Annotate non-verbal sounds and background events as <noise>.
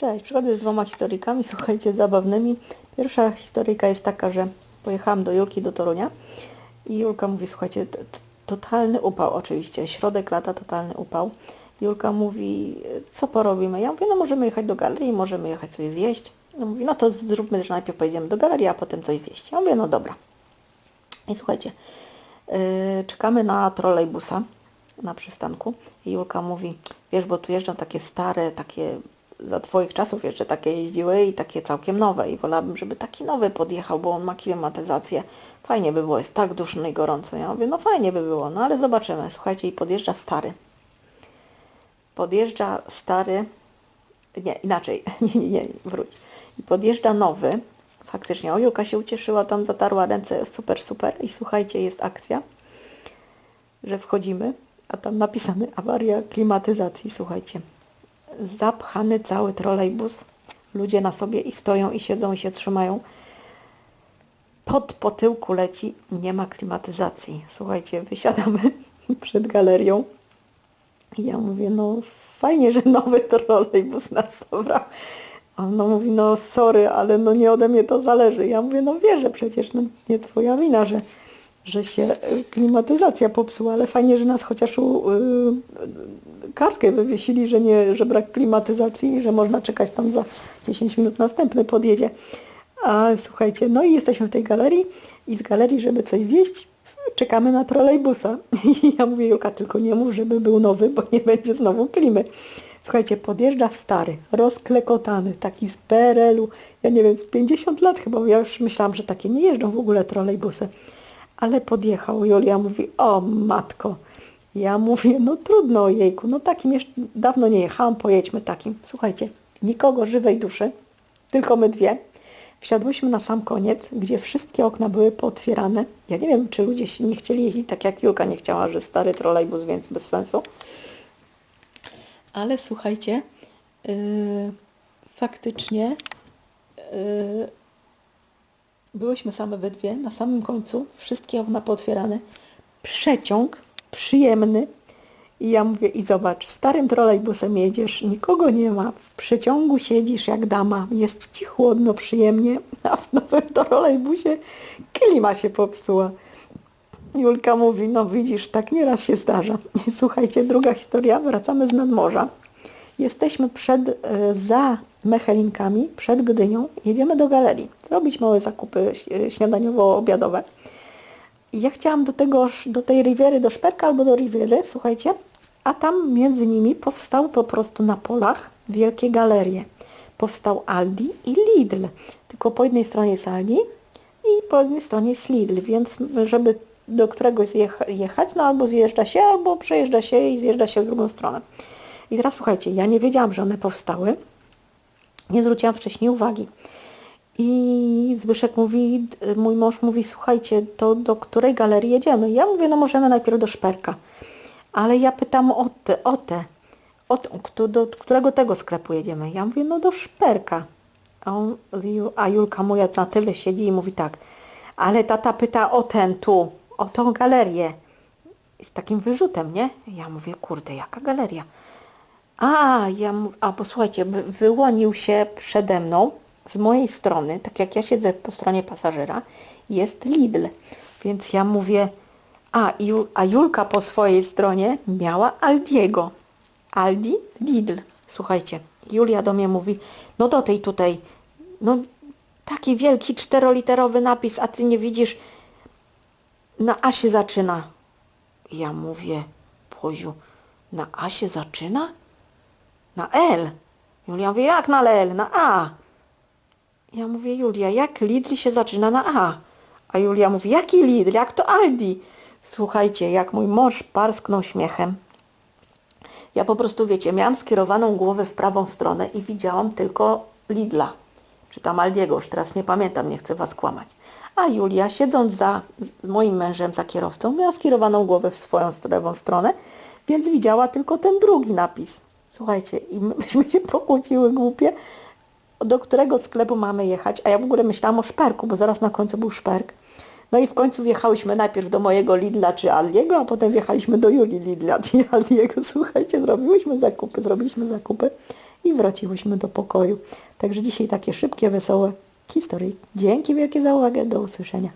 Cześć, przychodzę z dwoma historykami, słuchajcie, zabawnymi. Pierwsza historyjka jest taka, że pojechałam do Julki do Torunia i Julka mówi, słuchajcie, totalny upał oczywiście, środek lata, totalny upał. Julka mówi, co porobimy? Ja mówię, no możemy jechać do galerii, możemy jechać coś zjeść. No mówi, no to zróbmy, że najpierw pojedziemy do galerii, a potem coś zjeść. Ja mówię, no dobra. I słuchajcie, yy, czekamy na trolejbusa na przystanku i Julka mówi, wiesz, bo tu jeżdżą takie stare, takie za Twoich czasów jeszcze takie jeździły i takie całkiem nowe i wolałabym, żeby taki nowy podjechał, bo on ma klimatyzację. Fajnie by było, jest tak duszno i gorąco. Ja mówię, no fajnie by było, no ale zobaczymy. Słuchajcie, i podjeżdża stary. Podjeżdża stary, nie, inaczej, <laughs> nie, nie, nie, wróć. I podjeżdża nowy. Faktycznie, o Julka się ucieszyła, tam zatarła ręce, super, super. I słuchajcie, jest akcja, że wchodzimy, a tam napisane awaria klimatyzacji, słuchajcie. Zapchany cały trolejbus. Ludzie na sobie i stoją, i siedzą, i się trzymają. Pod po tyłku leci, nie ma klimatyzacji. Słuchajcie, wysiadamy <laughs> przed galerią. I ja mówię, no fajnie, że nowy trolejbus nas zabrał. A on no mówi, no sorry, ale no nie ode mnie to zależy. Ja mówię, no wierzę przecież, no nie twoja wina, że, że się y, klimatyzacja popsuła, ale fajnie, że nas chociaż u, y, kartkę wywiesili, że nie, że brak klimatyzacji i że można czekać tam za 10 minut następny podjedzie. A słuchajcie, no i jesteśmy w tej galerii i z galerii, żeby coś zjeść, czekamy na trolejbusa. <laughs> I ja mówię, Julka, tylko nie mów, żeby był nowy, bo nie będzie znowu klimy. Słuchajcie, podjeżdża stary, rozklekotany, taki z PRL-u, ja nie wiem, z 50 lat chyba, ja już myślałam, że takie nie jeżdżą w ogóle trolejbusy. Ale podjechał, Julia mówi, o matko. Ja mówię, no trudno, jejku, no takim jeszcze dawno nie jechałam, pojedźmy takim. Słuchajcie, nikogo żywej duszy, tylko my dwie. Wsiadłyśmy na sam koniec, gdzie wszystkie okna były pootwierane. Ja nie wiem, czy ludzie nie chcieli jeździć tak jak Julka nie chciała, że stary trolejbus, więc bez sensu. Ale słuchajcie, yy, faktycznie yy, byłyśmy same we dwie, na samym końcu, wszystkie okna pootwierane, przeciąg przyjemny. I ja mówię, i zobacz, starym trolejbusem jedziesz, nikogo nie ma, w przeciągu siedzisz jak dama, jest ci chłodno, przyjemnie, <laughs> a w nowym trolejbusie klima się popsuła. Julka mówi, no widzisz, tak nieraz się zdarza. <laughs> Słuchajcie, druga historia, wracamy z nadmorza. Jesteśmy przed, e, za Mechelinkami, przed Gdynią, jedziemy do galerii, zrobić małe zakupy śniadaniowo-obiadowe. I ja chciałam do, tego, do tej Riviery, do Szperka albo do Riviery, słuchajcie, a tam między nimi powstał po prostu na polach wielkie galerie. Powstał Aldi i Lidl, tylko po jednej stronie jest Aldi i po jednej stronie jest Lidl, więc żeby do któregoś zjecha- jechać, no albo zjeżdża się, albo przejeżdża się i zjeżdża się w drugą stronę. I teraz słuchajcie, ja nie wiedziałam, że one powstały, nie zwróciłam wcześniej uwagi. I Zbyszek mówi, mój mąż mówi, słuchajcie, to do której galerii jedziemy? Ja mówię, no możemy najpierw do Szperka. Ale ja pytam o te, o te, o kto- do którego tego sklepu jedziemy? Ja mówię, no do Szperka. A, on, a Julka moja na tyle siedzi i mówi tak, ale tata pyta o ten tu, o tą galerię. Z takim wyrzutem, nie? Ja mówię, kurde, jaka galeria? A, ja a posłuchajcie, wy- wyłonił się przede mną z mojej strony, tak jak ja siedzę po stronie pasażera, jest Lidl. Więc ja mówię, a, Ju, a Julka po swojej stronie miała Aldiego. Aldi, Lidl. Słuchajcie, Julia do mnie mówi, no do tej tutaj, no taki wielki czteroliterowy napis, a ty nie widzisz, na A się zaczyna. Ja mówię, Boziu, na A się zaczyna? Na L. Julia mówi, jak na L? Na A. Ja mówię, Julia, jak Lidl się zaczyna na A? A Julia mówi, jaki Lidl? Jak to Aldi? Słuchajcie, jak mój mąż parsknął śmiechem. Ja po prostu, wiecie, miałam skierowaną głowę w prawą stronę i widziałam tylko Lidla. Czy tam Aldiego, już teraz nie pamiętam, nie chcę Was kłamać. A Julia, siedząc za moim mężem, za kierowcą, miała skierowaną głowę w swoją lewą stronę, więc widziała tylko ten drugi napis. Słuchajcie, i my- <laughs> myśmy się pokłóciły głupie, do którego sklepu mamy jechać, a ja w ogóle myślałam o Szperku, bo zaraz na końcu był Szperk. No i w końcu wjechałyśmy najpierw do mojego Lidla czy Aldiego, a potem wjechaliśmy do Julii Lidla czy <laughs> Aldiego. Słuchajcie, zrobiłyśmy zakupy, zrobiliśmy zakupy i wróciłyśmy do pokoju. Także dzisiaj takie szybkie, wesołe historie. Dzięki wielkie za uwagę. Do usłyszenia.